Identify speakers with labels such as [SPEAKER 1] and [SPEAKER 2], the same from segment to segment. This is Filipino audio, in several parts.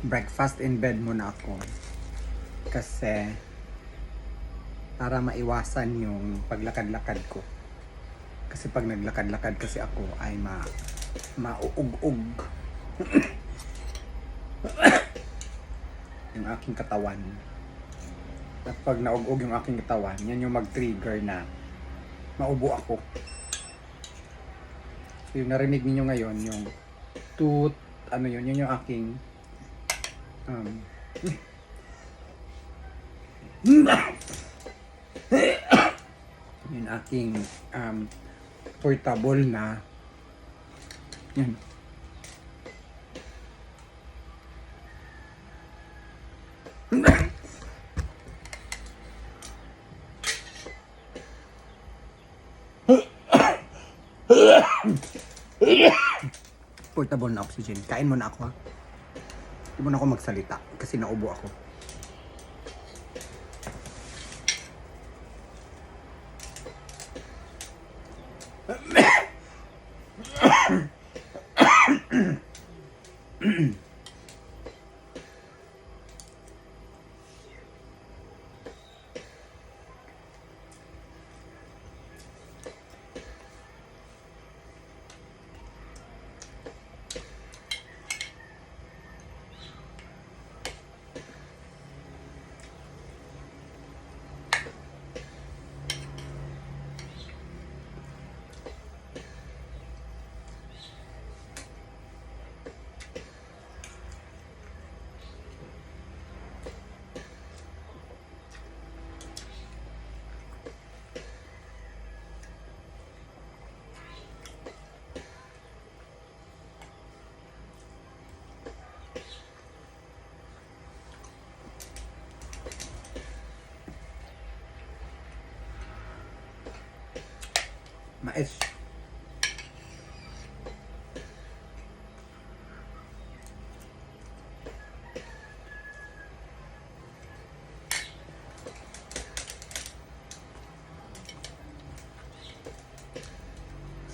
[SPEAKER 1] breakfast in bed muna ako. Kasi para maiwasan yung paglakad-lakad ko. Kasi pag naglakad-lakad kasi ako ay ma mauug-ug yung aking katawan. At pag naug-ug yung aking katawan, yan yung mag-trigger na maubo ako. So yung narinig niyo ngayon, yung toot, ano yun, yun yung aking um, yung aking um, portable na yan. portable na oxygen. Kain mo na ako ha. Hindi mo na ako magsalita kasi naubo ako. É isso.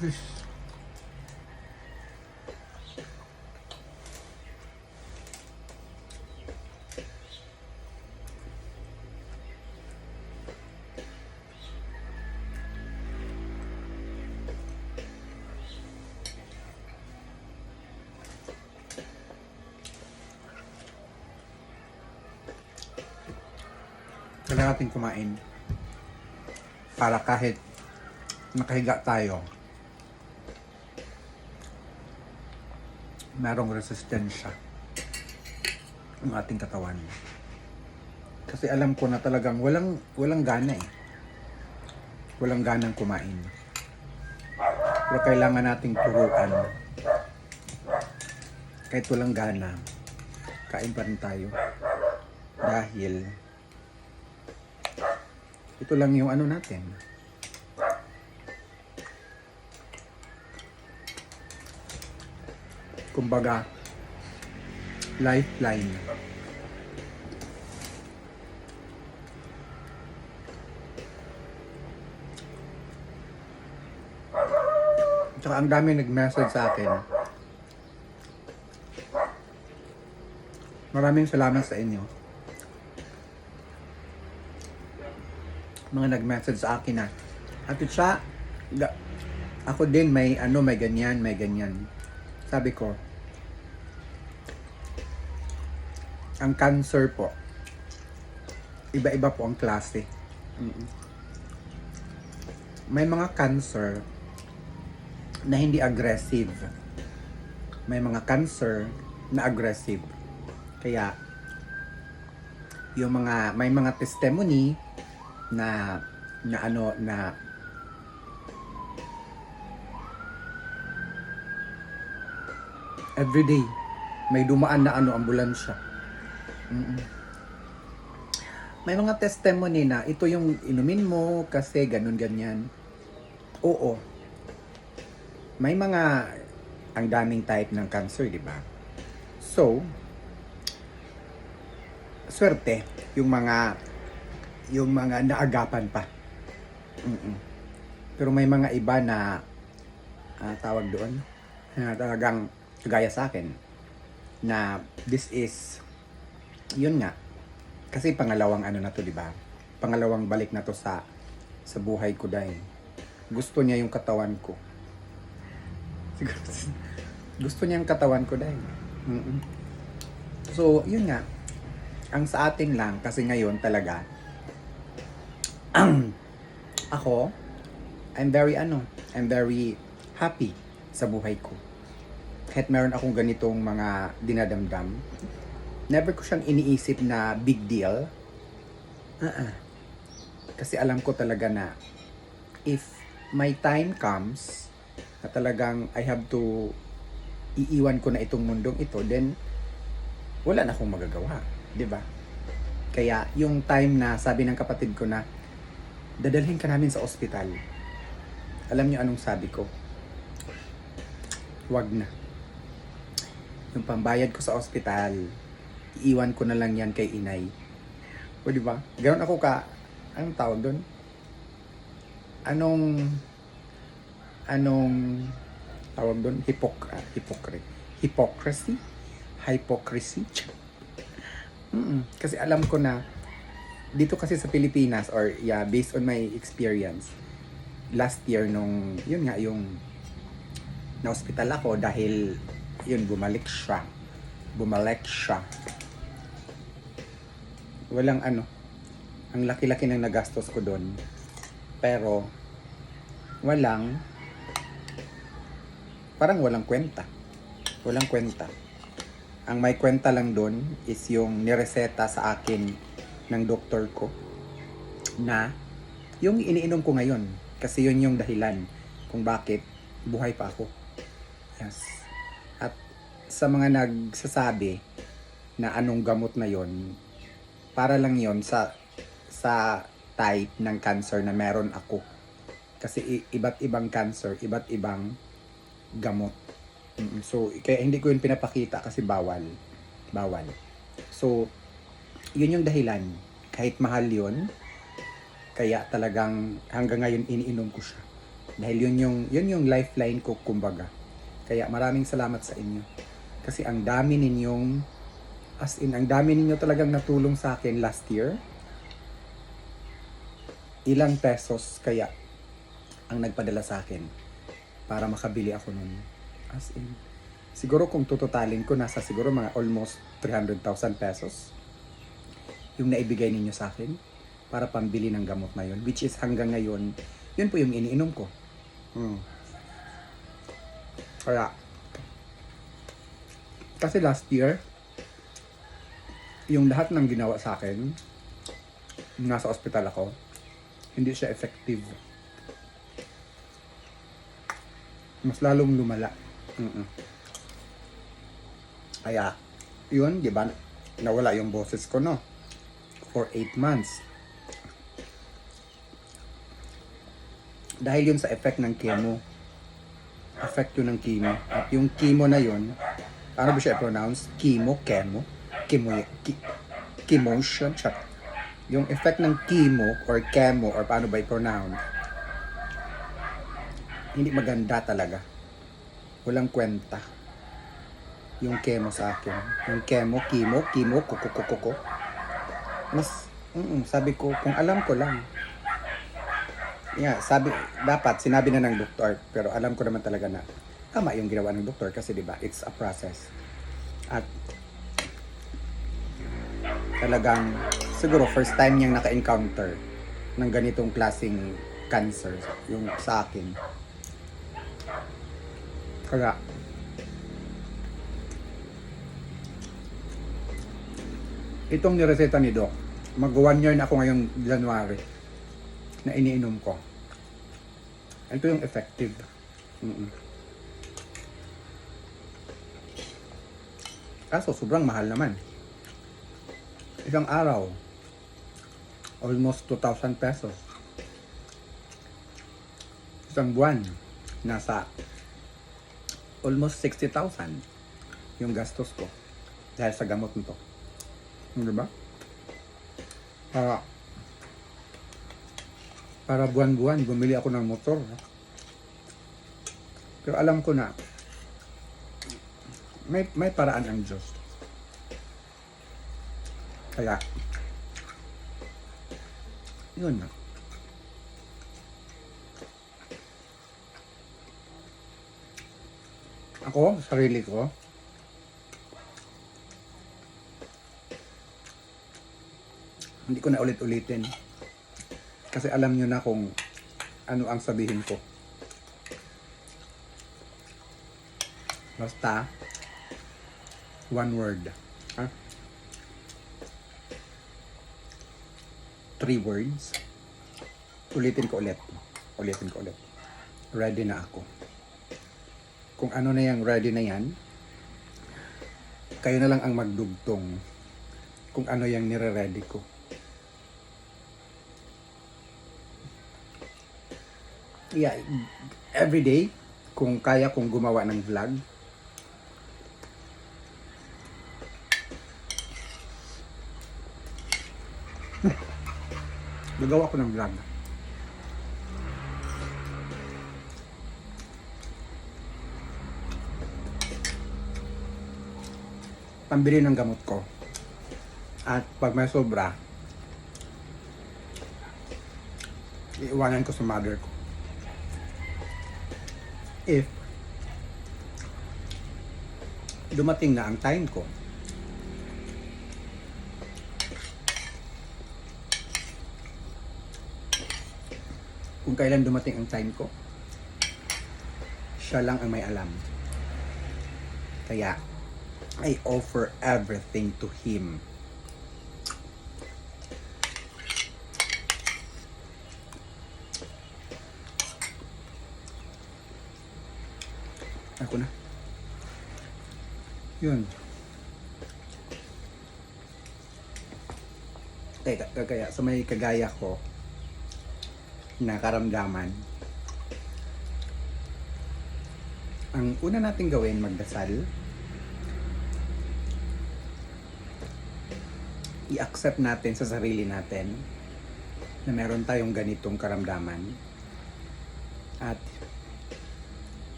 [SPEAKER 1] Vixe. Natin kumain. Para kahit nakahiga tayo, merong resistensya ang ating katawan. Kasi alam ko na talagang walang walang gana eh. Walang ganang kumain. Pero kailangan nating turuan. Kahit walang gana, kain pa rin tayo. Dahil ito lang yung ano natin. Kumbaga, lifeline. Tsaka ang dami nag-message sa akin. Maraming salamat sa inyo. Mga nag-message sa akin na, Ate Cha, ako din may ano, may ganyan, may ganyan. Sabi ko, ang cancer po, iba-iba po ang klase. May mga cancer na hindi aggressive. May mga cancer na aggressive. Kaya, yung mga, may mga testimony na, na ano, na everyday may dumaan na ano ambulansya. Mm-mm. May mga testimony na ito yung inumin mo kasi ganun ganyan. Oo. May mga ang daming type ng cancer, di ba? So, swerte yung mga yung mga naagapan pa. Mm-mm. Pero may mga iba na ah, tawag doon na talagang kagaya sa akin na this is, yun nga, kasi pangalawang ano na to, di ba? Pangalawang balik na to sa sa buhay ko dahil gusto niya yung katawan ko. Siguro, gusto niya yung katawan ko dahil. Mm-mm. So, yun nga. Ang sa atin lang, kasi ngayon talaga, ako, I'm very ano, I'm very happy sa buhay ko. Kahit meron akong ganitong mga dinadamdam, never ko siyang iniisip na big deal. uh Kasi alam ko talaga na if my time comes, na talagang I have to iiwan ko na itong mundong ito, then wala na akong magagawa. ba? Kaya yung time na sabi ng kapatid ko na dadalhin ka namin sa ospital. Alam niyo anong sabi ko? Wag na. Yung pambayad ko sa ospital, iiwan ko na lang yan kay inay. O di ba? Ganon ako ka, anong tawag doon? Anong, anong tawag doon? Hipok, ah, hypocrite. Hypocrisy? Hypocrisy? Mm-mm. Kasi alam ko na dito kasi sa Pilipinas or yeah, based on my experience last year nung yun nga yung na hospital ako dahil yun bumalik siya. Bumalik siya. Walang ano. Ang laki-laki ng nagastos ko doon. Pero walang parang walang kwenta. Walang kwenta. Ang may kwenta lang doon is yung nireseta sa akin ng doktor ko na yung iniinom ko ngayon kasi yun yung dahilan kung bakit buhay pa ako. Yes. At sa mga nagsasabi na anong gamot na yon para lang yon sa sa type ng cancer na meron ako. Kasi iba't ibang cancer, iba't ibang gamot. So, kaya hindi ko yun pinapakita kasi bawal. Bawal. So, yun yung dahilan. Kahit mahal yun, kaya talagang hanggang ngayon iniinom ko siya. Dahil yun yung, yun yung lifeline ko, kumbaga. Kaya maraming salamat sa inyo. Kasi ang dami ninyong, as in, ang dami ninyo talagang natulong sa akin last year. Ilang pesos kaya ang nagpadala sa akin para makabili ako nun. As in, siguro kung tutotalin ko, nasa siguro mga almost 300,000 pesos yung naibigay ninyo sa akin para pambili ng gamot na yun. Which is hanggang ngayon, yun po yung iniinom ko. Hmm. Kaya, kasi last year, yung lahat ng ginawa sa akin, nasa ospital ako, hindi siya effective. Mas lalong lumala. Mm-mm. Kaya, yun, di ba, nawala yung boses ko, no? For 8 months. Dahil yun sa effect ng chemo. Effect yun ng chemo. At yung chemo na yun, paano ba siya pronounce? Chemo, chemo, chemo, chemotion, chat. Yung effect ng chemo or chemo or paano ba i-pronounce, hindi maganda talaga. Walang kwenta. Yung chemo sa akin. Yung chemo, chemo, chemo, kuko, kuko, kuko. Mas, mm, sabi ko, kung alam ko lang. Yeah, sabi, dapat, sinabi na ng doktor, pero alam ko naman talaga na tama yung ginawa ng doktor kasi 'di ba it's a process. At talagang siguro first time niyang naka-encounter ng ganitong klasing cancer yung sa akin. Kaya itong nireseta ni Doc, mag one year na ako ngayong January na iniinom ko. Ito yung effective. Mm-mm. Kaso sobrang mahal naman. Isang araw, almost 2,000 pesos. Isang buwan, nasa almost 60,000 yung gastos ko dahil sa gamot nito. Di ba? Para para buwan-buwan bumili ako ng motor. Pero alam ko na may may paraan ang Diyos. Kaya, yun na. Ako, sarili ko, hindi ko na ulit-ulitin. Kasi alam nyo na kung ano ang sabihin ko. Basta, one word. Ha? Three words. Ulitin ko ulit. Ulitin ko ulit. Ready na ako. Kung ano na yung ready na yan, kayo na lang ang magdugtong kung ano yung nire-ready ko. Yeah, every day, kung kaya kong gumawa ng vlog, gagawa ko ng vlog. Pambili ng gamot ko. At pag may sobra, iiwanan ko sa mother ko. If dumating na ang time ko, kung kailan dumating ang time ko, siya lang ang may alam. Kaya, I offer everything to Him. Ako na. Yun. Teka, kaya sa may kagaya ko na karamdaman, ang una nating gawin, magdasal, i-accept natin sa sarili natin na meron tayong ganitong karamdaman at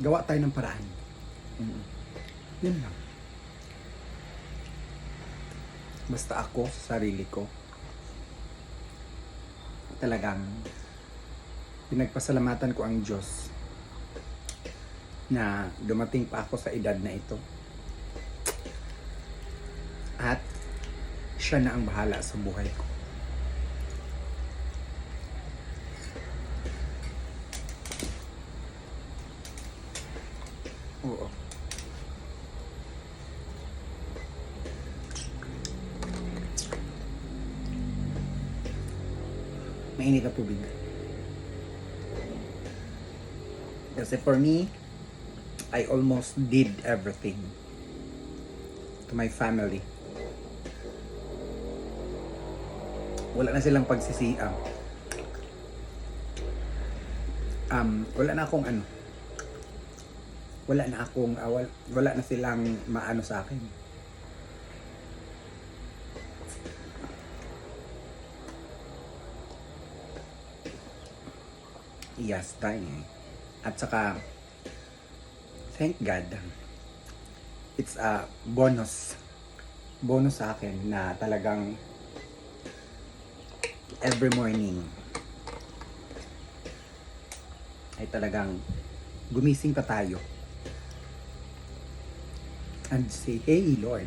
[SPEAKER 1] gawa tayo ng paraan. Mm. Yun lang. Basta ako sa sarili ko talagang pinagpasalamatan ko ang Diyos na dumating pa ako sa edad na ito. At siya na ang bahala sa buhay ko. Oo. Mainit na tubig. Kasi for me, I almost did everything to my family. Wala na silang pagsisiam. Um, wala na akong ano. Wala na akong, ah, wal- wala na silang maano sa akin. Yes, dying. At saka, thank God, it's a bonus. Bonus sa akin na talagang every morning ay talagang gumising pa tayo and say, Hey Lord,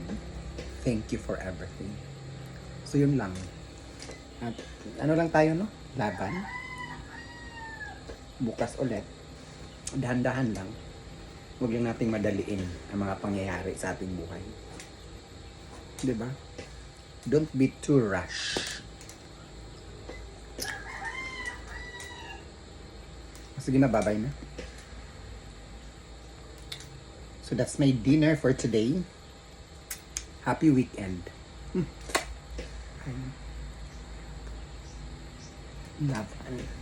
[SPEAKER 1] thank you for everything. So yun lang. At ano lang tayo no? Laban. Bukas ulit. Dahan-dahan lang. Huwag lang nating madaliin ang mga pangyayari sa ating buhay. ba? Don't be too rush. Sige na, babay na. So that's my dinner for today. Happy weekend. Ay. Laban.